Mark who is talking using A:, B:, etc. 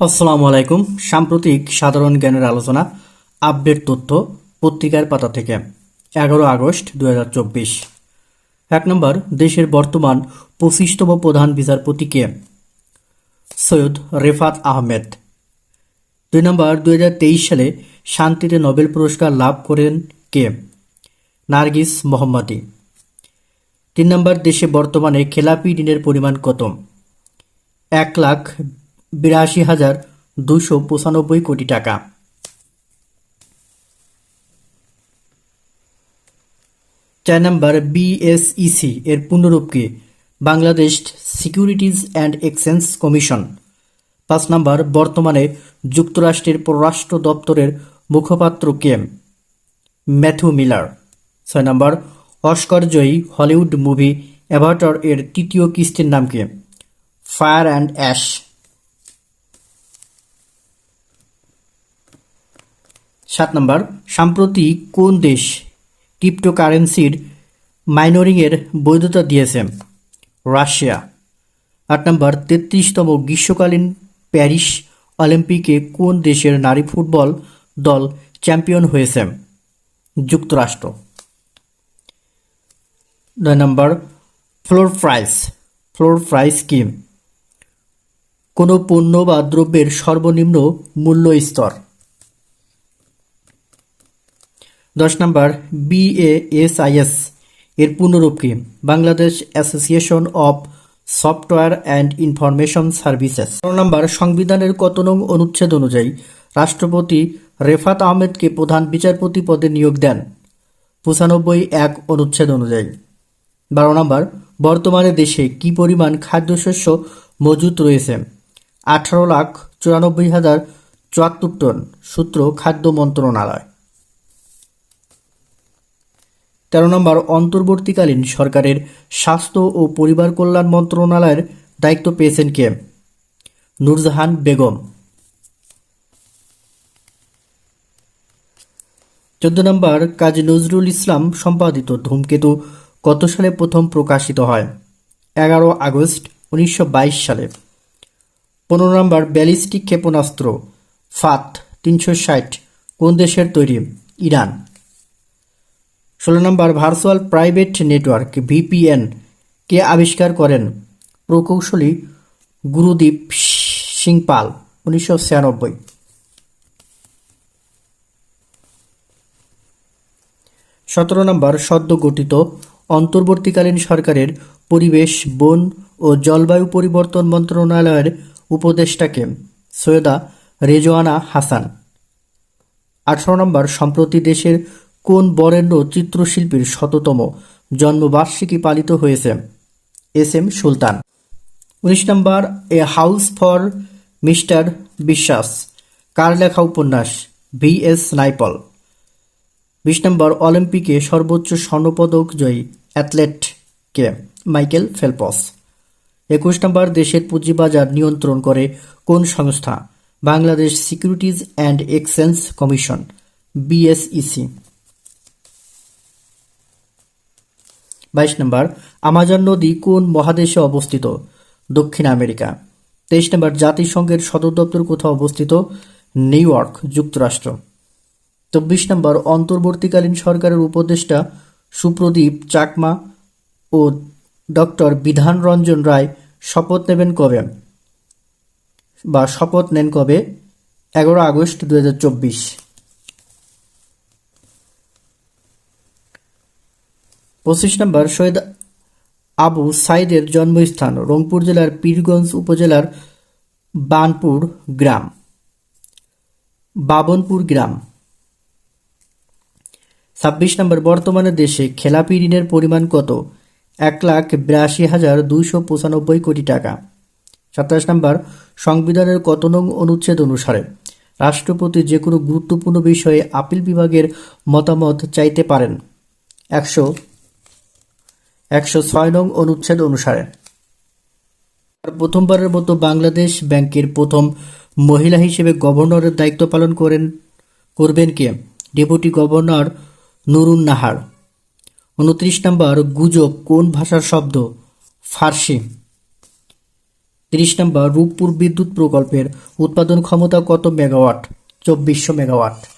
A: আসসালামু আলাইকুম। সাম্প্রতিক সাধারণ জ্ঞানের আলোচনা, আপডেট তথ্য, পত্রিকার পাতা থেকে এগারো আগস্ট দু এক নম্বর, দেশের বর্তমান পঁচিশতম প্রধান বিচারপতি কে? সৈয়দ রেফাত আহমেদ। দুই নম্বর দু হাজার তেইশ সালে শান্তিতে নোবেল পুরস্কার লাভ করেন কে? নার্গিস মোহাম্মদী। তিন নম্বর, দেশে বর্তমানে খেলাপি ঋণের পরিমাণ কত? এক লাখ বিরাশি হাজার দুশো পঁচানব্বই কোটি টাকা। চার নম্বর বিএসইসি এর পূর্ণরূপ কি Bangladesh securities and exchange commission. পাঁচ নম্বর, বর্তমানে যুক্তরাষ্ট্রের পররাষ্ট্র দপ্তরের মুখপাত্র কে ম্যাথু মিলার। ছয় নম্বর, অস্কার জয়ী হলিউড মুভি অ্যাভাটার এর তৃতীয় কিস্তির নাম কি? Fire and ash. সাত নম্বর, সাম্প্রতি কোন দেশ ক্রিপ্টোকারেন্সির মাইনরিংয়ের বৈধতা দিয়েছে? রাশিয়া। আট নম্বর, তেত্রিশতম গ্রীষ্মকালীন প্যারিস অলিম্পিকে কোন দেশের নারী ফুটবল দল চ্যাম্পিয়ন হয়েছে? যুক্তরাষ্ট্র। নয় নম্বর, ফ্লোর প্রাইস। ফ্লোর প্রাইস কি? কোনো পণ্য বা দ্রব্যের সর্বনিম্ন মূল্য স্তর। দশ নম্বর বিএএসআইএস এর পূর্ণরূপ কি? Bangladesh association of software and information services পনেরো নম্বর, সংবিধানের কত নং অনুচ্ছেদ অনুযায়ী রাষ্ট্রপতি রেফাত আহমেদকে প্রধান বিচারপতি পদে নিয়োগ দেন? পঁচানব্বই এক অনুচ্ছেদ অনুযায়ী। বারো নম্বর, বর্তমানে দেশে কি পরিমাণ খাদ্যশস্য মজুত রয়েছে? আঠারো লাখ চুরানব্বই হাজার চুয়াত্তর টন, সূত্র খাদ্য মন্ত্রণালয়। তেরো নম্বর, অন্তর্বর্তীকালীন সরকারের স্বাস্থ্য ও পরিবার কল্যাণ মন্ত্রণালয়ের দায়িত্ব পেয়েছেন কে? নূরজাহান বেগম। চোদ্দ নম্বর, কাজী নজরুল ইসলাম সম্পাদিত ধূমকেতু কত সালে প্রথম প্রকাশিত হয়? এগারো আগস্ট উনিশশো বাইশ সালে। পনেরো নম্বর, ব্যালিস্টিক ক্ষেপণাস্ত্র ফাত তিনশো ষাট, কোন দেশের তৈরি? ইরান। ষোলো নম্বর ভার্চুয়াল প্রাইভেট নেটওয়ার্ক ভিপিএন কে আবিষ্কার করেন? প্রকৌশলী গুরুদীপ সিং পাল উনিশশো সতেরো নম্বর, সদ্য গঠিত অন্তর্বর্তীকালীন সরকারের পরিবেশ, বন ও জলবায়ু পরিবর্তন মন্ত্রণালয়ের উপদেষ্টাকে, সৈয়দা রেজওয়ানা হাসান। আঠারো নম্বর, সম্প্রতি দেশের কোন বরেণ্য চিত্রশিল্পীর শততম জন্মবার্ষিকী পালিত হয়েছে? S M Sultan. উনিশ নম্বর, a house for mister Biswas. কার লেখা উপন্যাস? V S Naipaul. বিশ নম্বর, অলিম্পিকে সর্বোচ্চ স্বর্ণপদক জয়ী অ্যাথলেট কে? Michael Phelps. একুশ নম্বর, দেশের পুঁজিবাজার নিয়ন্ত্রণ করে কোন সংস্থা? Bangladesh securities and exchange commission BSEC বাইশ নম্বর, আমাজন নদী কোন মহাদেশে অবস্থিত? দক্ষিণ আমেরিকা। তেইশ নম্বর, জাতিসংঘের সদর দপ্তর কোথাও অবস্থিত? নিউ ইয়র্ক, যুক্তরাষ্ট্র। চব্বিশ নম্বর, অন্তর্বর্তীকালীন সরকারের উপদেষ্টা সুপ্রদীপ চাকমা ও ডক্টর বিধান রঞ্জন রায় শপথ নেবেন কবে? বা শপথ নেন কবে? এগারো আগস্ট দুহাজার চব্বিশ। পঁচিশ নম্বর সৈয়দ আবু সাইদের জন্মস্থান, রংপুর জেলার পীরগঞ্জ উপজেলার বানপুর গ্রাম। বাবনপুর গ্রাম। ছাব্বিশ নম্বর, বর্তমানে দেশে খেলাপি ঋণের পরিমাণ কত? এক লাখ বিরাশি হাজার দুইশো পঁচানব্বই কোটি টাকা। সাতাশ নম্বর, সংবিধানের কত নং অনুচ্ছেদ অনুসারে রাষ্ট্রপতি যে কোনো গুরুত্বপূর্ণ বিষয়ে আপিল বিভাগের মতামত চাইতে পারেন। একশো একশো ছয় নং অনুচ্ছেদ অনুসারে। প্রথমবারের মতো বাংলাদেশ ব্যাংকের প্রথম মহিলা হিসেবে গভর্নরের দায়িত্ব পালন করেন, করবেন কে? Deputy governor Nurun Nahar. উনত্রিশ নম্বর, গুজব কোন ভাষার শব্দ? ফার্সি। তিরিশ নম্বর, রূপপুর বিদ্যুৎ প্রকল্পের উৎপাদন ক্ষমতা কত মেগাওয়াট? চব্বিশশো মেগাওয়াট।